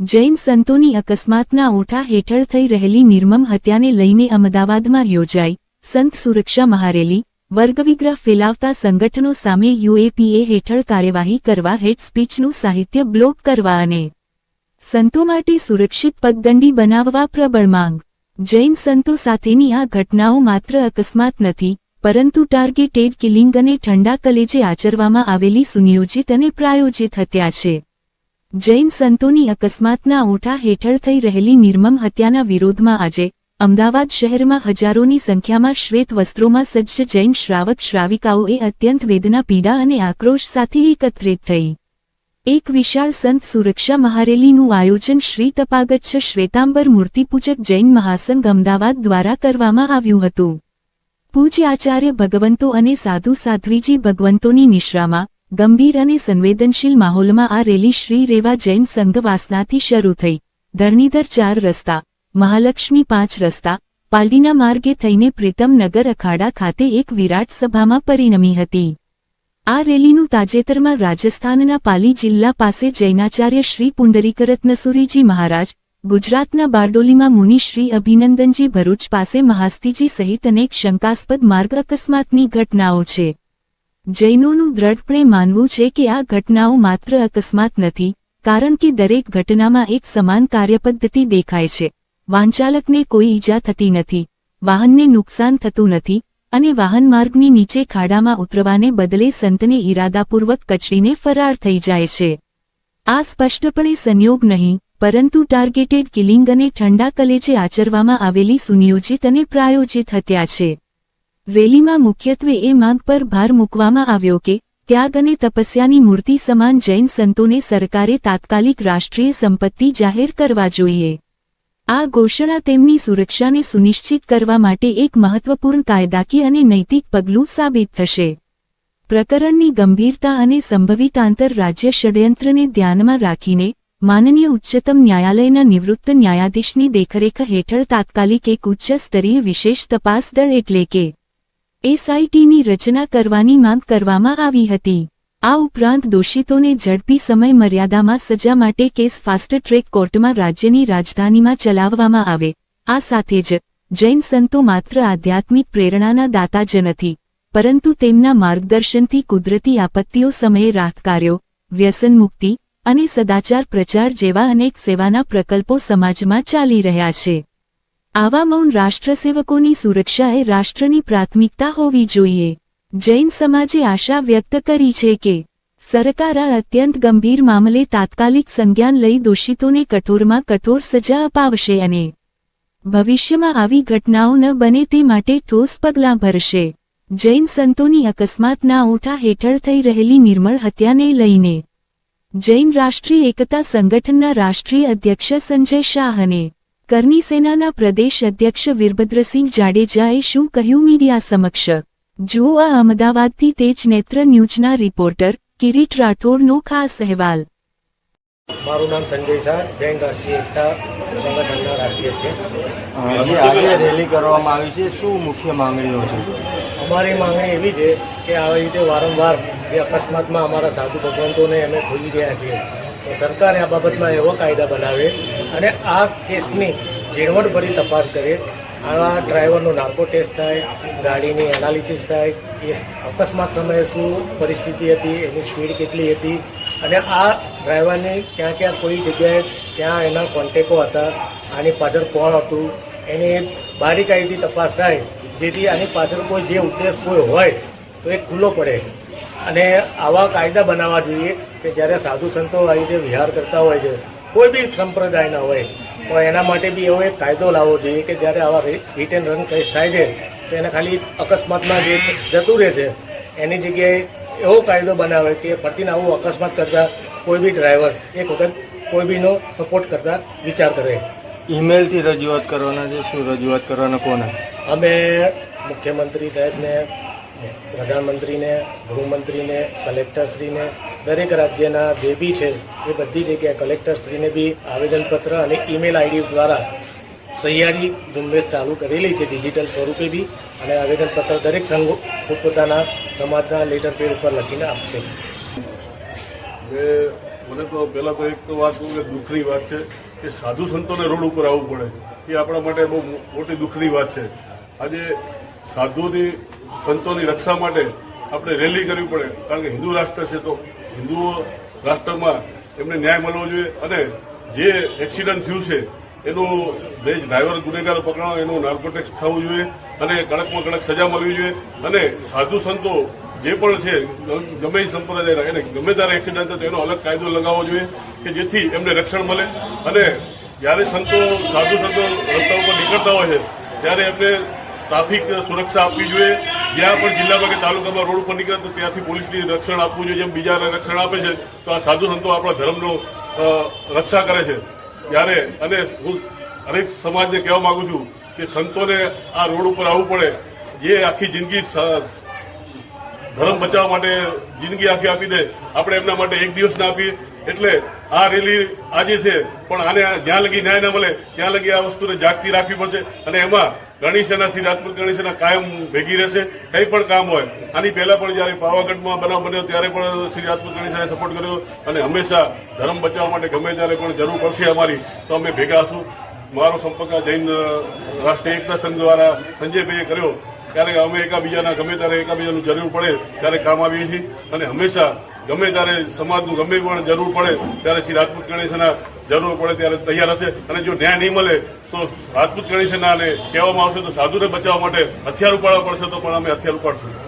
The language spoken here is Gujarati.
જૈન સંતોની અકસ્માતના ઓઠા હેઠળ થઈ રહેલી નિર્મમ હત્યાને લઈને અમદાવાદમાં યોજાઈ સંત સુરક્ષા મહારેલી, વર્ગવિગ્રહ ફેલાવતા સંગઠનો સામે યુએપીએ હેઠળ કાર્યવાહી કરવા હેડ સ્પીચનું સાહિત્ય બ્લોક કરવા અને સંતો માટે સુરક્ષિત પગદંડી બનાવવા પ્રબળ માંગ. જૈન સંતો સાથેની આ ઘટનાઓ માત્ર અકસ્માત નથી, પરંતુ ટાર્ગેટેડ કિલિંગ અને ઠંડા કલેજે આચરવામાં આવેલી સુનિયોજિત અને પ્રાયોજિત હત્યા છે. જૈન સંતોની અકસ્માતના ઓઠા હેઠળ થઈ રહેલી નિર્મમ હત્યાના વિરોધમાં આજે અમદાવાદ શહેરમાં હજારોની સંખ્યામાં શ્વેત વસ્ત્રોમાં સજ્જ જૈન શ્રાવક શ્રાવિકાઓએ અત્યંત વેદના, પીડા અને આક્રોશ સાથે એકત્રિત થઈ. એક વિશાળ સંત સુરક્ષા મહારેલીનું આયોજન શ્રી તપાગચ્છ શ્વેતાંબર મૂર્તિપૂજક જૈન મહાસંઘ અમદાવાદ દ્વારા કરવામાં આવ્યું હતું. પૂજ્ય આચાર્ય ભગવંતો અને સાધુ સાધ્વીજી ભગવંતોની નિશ્રામાં ગંભીર અને સંવેદનશીલ માહોલમાં આ રેલી શ્રી રેવા જૈન સંઘવાસનાથી શરૂ થઈ. ધરણીધર ચાર રસ્તા, મહાલક્ષ્મી પાંચ રસ્તા, પાલડીના માર્ગે થઈને પ્રીતમનગર અખાડા ખાતે એક વિરાટ સભામાં પરિણમી હતી. આ રેલીનું તાજેતરમાં રાજસ્થાનના પાલી જિલ્લા પાસે જૈનાચાર્ય શ્રી પુંડરીકરત્નસુરીજી મહારાજ, ગુજરાતના બારડોલીમાં મુનિ શ્રી અભિનંદનજી ભરૂચ પાસે મહાસ્તીજી સહિત અનેક શંકાસ્પદ માર્ગ અકસ્માતની ઘટનાઓ છે. જૈનોનું દ્રઢપણે માનવું છે કે આ ઘટનાઓ માત્ર અકસ્માત નથી, કારણ કે દરેક ઘટનામાં એક સમાન કાર્યપદ્ધતિ દેખાય છે. વાંચાલકને કોઈ ઈજા થતી નથી, વાહનને નુકસાન થતું નથી, અને વાહન માર્ગની નીચે ખાડામાં ઉતરવાને બદલે સંતને ઈરાદાપૂર્વક કચડીને ફરાર થઈ જાય છે. આ સ્પષ્ટપણે સંયોગ નહીં, પરંતુ ટાર્ગેટેડ કિલિંગ અને ઠંડા કલેજે આચરવામાં આવેલી સુનિયોજિત અને પ્રાયોજિત હત્યા છે. રેલીમાં મુખ્યત્વે એ માંગ પર ભાર મૂકવામાં આવ્યો કે, ત્યાગ અને તપસ્યાની મૂર્તિ સમાન જૈન સંતોને સરકારે તાત્કાલિક રાષ્ટ્રીય સંપત્તિ જાહેર કરવા જોઈએ. આ ઘોષણા તેમની સુરક્ષાને સુનિશ્ચિત કરવા માટે એક મહત્વપૂર્ણ કાયદાકીય અને નૈતિક પગલું સાબિત થશે. પ્રકરણની ગંભીરતા અને સંભવિત આંતરરાજ્ય ષડયંત્રને ધ્યાનમાં રાખીને, માનનીય ઉચ્ચતમ ન્યાયાલયના નિવૃત્ત ન્યાયાધીશની દેખરેખ હેઠળ તાત્કાલિક એક ઉચ્ચ સ્તરીય વિશેષ તપાસ દળ એટલે કે એસઆઈટીની રચના કરવાની માંગ કરવામાં આવી હતી. આ ઉપરાંત દોષિતોને ઝડપી સમય મર્યાદામાં સજા માટે કેસ ફાસ્ટ ટ્રેક કોર્ટમાં રાજ્યની રાજધાનીમાં ચલાવવામાં આવે. આ સાથે જ, જૈન સંતો માત્ર આધ્યાત્મિક પ્રેરણાના દાતા જ નથી, પરંતુ તેમના માર્ગદર્શનથી કુદરતી આપત્તિઓ સમયે રાહતકાર્યો વ્યસન મુક્તિ અને સદાચાર પ્રચાર જેવા અનેક સેવાના પ્રકલ્પો સમાજમાં ચાલી રહ્યા છે. આવા મૌન રાષ્ટ્રસેવકોની સુરક્ષા એ રાષ્ટ્રની પ્રાથમિકતા હોવી જોઈએ. જૈન સમાજે આશા વ્યક્ત કરી છે કે, સરકાર અત્યંત ગંભીર મામલે તાત્કાલિક સંજ્ઞાન લઈ દોષિતોને કઠોરમાં કઠોર સજા અપાવશે અને ભવિષ્યમાં આવી ઘટનાઓ ન બને તે માટે ઠોસ પગલાં ભરશે. જૈન સંતોની અકસ્માતના ઓઠા હેઠળ થઈ રહેલી નિર્મળ હત્યાને લઈને જૈન રાષ્ટ્રીય એકતા સંગઠનના રાષ્ટ્રીય અધ્યક્ષ સંજય શાહ અને કરની સેનાના પ્રદેશ અધ્યક્ષ વીરભદ્રસિંહ જાડેજાએ શું કહ્યું મીડિયા સમક્ષ? જુઓ આ અમદાવાદથી તેજ નેત્ર ન્યૂઝના રિપોર્ટર કિરીટ રાઠોડનો ખાસ અહેવાલ. મારું નામ સંજય શાહ જૈન રાષ્ટ્રીય એકતા સંગઠનના રાષ્ટ્રીય અધ્યક્ષ. આજે રેલી કરવામાં આવી છે. શું મુખ્ય માંગણીઓ છે? અમારી માંગણી એવી છે કે આવી રીતે વારંવાર જે અકસ્માતમાં અમારા સાધુ ભગવંતોને અમે ખોલી ગયા છીએ. તો સરકારે આ બાબતમાં એવો કાયદા બનાવે અને આ કેસની ઝીણવટભરી તપાસ કરે. આવા ડ્રાઈવરનો નાર્કો ટેસ્ટ થાય, ગાડીની એનાલિસિસ થાય, એ અકસ્માત સમયે શું પરિસ્થિતિ હતી, એની સ્પીડ કેટલી હતી અને આ ડ્રાઈવરને ક્યાં ક્યાં કોઈ જગ્યાએ ક્યાં એના કોન્ટેકો હતા, આની પાછળ કોણ હતું, એની બારીકાઈથી તપાસ થાય. જેથી આની પાછળ કોઈ જે ઉદ્દેશ કોઈ હોય, તો એ ખુલ્લો પડે. અને આવા કાયદા બનાવવા જોઈએ કે જ્યારે સાધુ સંતો આવી રીતે વિહાર કરતા હોય છે કોઈ બી સંપ્રદાયના હોય તો એના માટે બી એવો એક કાયદો લાવવો જોઈએ કે જ્યારે આવા હિટ એન્ડ રન કેસ થાય છે તો એને ખાલી અકસ્માતમાં જે જતું રહે છે એની જગ્યાએ એવો કાયદો બનાવે કે ફરતીને આવું અકસ્માત કરતા કોઈ બી ડ્રાઈવર એક વખત કોઈ બીનો સપોર્ટ કરતા વિચાર કરે. ઈમેલથી રજૂઆત કરવાના છે શું રજૂઆત કરવાના કોને? અમે મુખ્યમંત્રી સાહેબને પ્રધાનમંત્રીને, ગૃહમંત્રીને, કલેક્ટરશ્રીને, દરેક રાજ્યના જે બી છે, એ બધી જગ્યાએ કલેક્ટરશ્રીને બી આવેદનપત્ર અને ઈમેલ આઈડી દ્વારા તૈયારી ઝુંબેશ ચાલુ કરેલી છે, ડિજિટલ સ્વરૂપે બી. અને આવેદનપત્ર દરેક સંઘો પોતપોતાના સમાજના લેટર પેડ ઉપર લખીને આપશે. મને તો પહેલાં તો એક તો વાત કે દુઃખની વાત છે કે સાધુ સંતોને રોડ ઉપર આવવું પડે. એ આપણા માટે બહુ મોટી દુઃખની વાત છે. આજે સાધુની સંતોની રક્ષા માટે આપણે રેલી કરવી પડે. કારણ કે હિન્દુ રાષ્ટ્ર છે તો હિન્દુઓ રાષ્ટ્રમાં એમને ન્યાય મળવો જોઈએ અને જે એક્સિડન્ટ થયું છે, એનું બે ડ્રાઈવર ગુનેગારો પકડાવો એનું નાર્કોટેક્સ થવું જોઈએ અને કડકમાં કડક સજા મળવી જોઈએ. અને સાધુ સંતો જે પણ છે, ગમે સંપ્રદાય એને ગમે ત્યારે એક્સિડન્ટ થાય તો એનો અલગ કાયદો લગાવવો જોઈએ કે જેથી એમને રક્ષણ મળે. અને જ્યારે સંતો, સાધુ સંતો રસ્તા ઉપર નીકળતા હોય છે, ત્યારે એમને ટ્રાફિક સુરક્ષા આપવી જોઈએ. જ્યાં પણ જિલ્લામાં કે તાલુકામાં રોડ ઉપર નીકળે તો ત્યાંથી પોલીસની રક્ષણ આપવું જોઈએ. જેમ બીજા રક્ષણ આપે છે, તો આ સાધુ સંતો આપણા ધર્મનો રક્ષા કરે છે. ત્યારે, અને હું હરેક સમાજને કહેવા માંગુ છું કે સંતોને આ રોડ ઉપર આવવું પડે. જે આખી જિંદગી ધર્મ બચાવવા માટે જિંદગી આખી આપી દે, આપણે એમના માટે એક દિવસ ના આપીએ. એટલે આ રેલી આજે છે, પણ આને જ્યાં લગી ન્યાય ના મળે, ત્યાં લગી આ વસ્તુને જાગતી રાખવી પડશે. અને એમાં ગણેશના શ્રી રાજપૂત ગણેશના કાયમ ભેગી રહેશે, કંઈ પણ કામ હોય. આની પહેલા પણ જયારે પાવાગઢમાં બનાવ બન્યો, ત્યારે પણ શ્રી રાજપૂત ગણેશાને સપોર્ટ કર્યો અને હંમેશા ધર્મ બચાવવા માટે ગમે ત્યારે પણ જરૂર પડશે અમારી, તો અમે ભેગા હશું. મારો સંપર્ક જૈન રાષ્ટ્રીય એકતા સંઘ દ્વારા સંજયભાઈએ કર્યો. ત્યારે અમે એકાબીજાના, ગમે ત્યારે એકાબીજાનું જરૂર પડે, ત્યારે કામ આવીએ છીએ. અને હંમેશા ગમે ત્યારે સમાજનું ગમે પણ જરૂર પડે, ત્યારે શ્રી રાજપૂત ગણેશના જરૂર પડે, ત્યારે તૈયાર હશે. અને જો ન્યાય નહીં મળે તો રાજપૂત ગણેશના અને કહેવામાં આવશે તો સાધુને બચાવવા માટે હથિયાર ઉપાડવા પડશે તો પણ અમે હથિયાર ઉપાડશું.